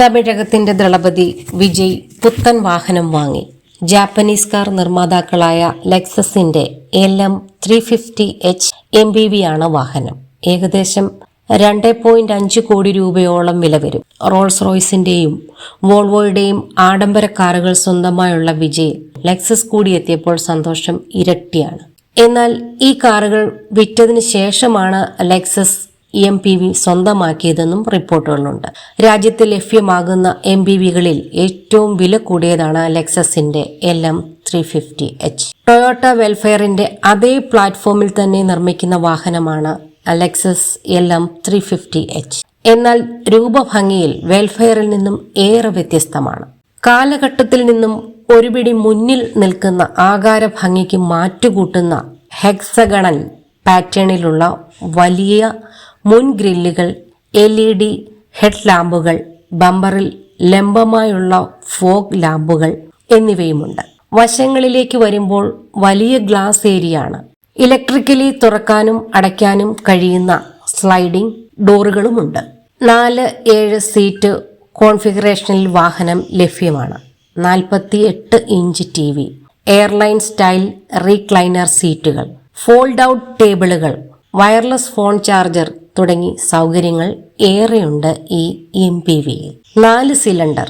തമിഴകത്തിന്റെ ദളപതി വിജയ് പുത്തൻ വാഹനം വാങ്ങി. ജാപ്പനീസ് കാർ നിർമ്മാതാക്കളായ ലെക്സസിന്റെ L M three fifty H M B V ആണ് വാഹനം. ഏകദേശം രണ്ട് പോയിന്റ് അഞ്ച് കോടി രൂപയോളം വില വരും. റോൾസ് റോയ്സിന്റെയും വോൾവോയുടെയും ആഡംബര കാറുകൾ സ്വന്തമായുള്ള വിജയ് ലെക്സസ് കൂടി എത്തിയപ്പോൾ സന്തോഷം ഇരട്ടിയാണ്. എന്നാൽ ഈ കാറുകൾ വിറ്റതിന് ശേഷമാണ് ലെക്സസ് എം പി വി സ്വന്തമാക്കിയതെന്നും റിപ്പോർട്ടുകളുണ്ട്. രാജ്യത്ത് ലഭ്യമാകുന്ന എം പി വികളിൽ ഏറ്റവും വില കൂടിയതാണ് ലെക്സസിന്റെ L M three fifty H. Toyota വെൽഫെയറിന്റെ അതേ പ്ലാറ്റ്ഫോമിൽ തന്നെ നിർമ്മിക്കുന്ന വാഹനമാണ് Lexus L M three fifty H. എന്നാൽ രൂപഭംഗിയിൽ വെൽഫെയറിൽ നിന്നും ഏറെ വ്യത്യസ്തമാണ്. കാലഘട്ടത്തിൽ നിന്നും ഒരുപിടി മുന്നിൽ നിൽക്കുന്ന ആകാര ഭംഗിക്ക് മാറ്റുകൂട്ടുന്ന ഹെക്സഗണൽ പാറ്റേണിലുള്ള വലിയ മുൻ ഗ്രില്ലുകൾ എൽ ഇ ഡി ഹെഡ് ലാമ്പുകൾ ബമ്പറിൽ ലംബമായുള്ള ഫോഗ് ലാമ്പുകൾ എന്നിവയുമുണ്ട്. വശങ്ങളിലേക്ക് വരുമ്പോൾ വലിയ ഗ്ലാസ് ഏരിയ ആണ് ഇലക്ട്രിക്കലി തുറക്കാനും അടയ്ക്കാനും കഴിയുന്ന സ്ലൈഡിംഗ് ഡോറുകളുമുണ്ട്. നാല് ഏഴ് സീറ്റ് കോൺഫിഗറേഷനിൽ വാഹനം ലഭ്യമാണ്. നാൽപ്പത്തി എട്ട് inch T V. Airline style recliner സീറ്റുകൾ. ഫോൾഡ് ഔട്ട് ടേബിളുകൾ. വയർലെസ് ഫോൺ ചാർജർ തുടങ്ങി സൗകര്യങ്ങൾ ഏറെയുണ്ട് ഈ എം പി വിയിൽ നാല് cylinder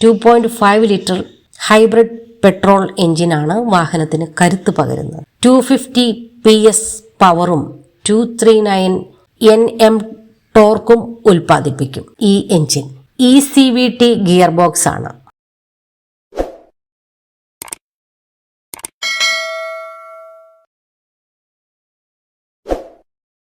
two point five litre hybrid petrol എഞ്ചിനാണ് വാഹനത്തിന് കരുത്ത് പകരുന്നത്. ടു ഫിഫ്റ്റി പി എസ് പവറും two three nine N M ടോർക്കും ഉൽപ്പാദിപ്പിക്കും ഈ engine. E C V T gear box ആണ്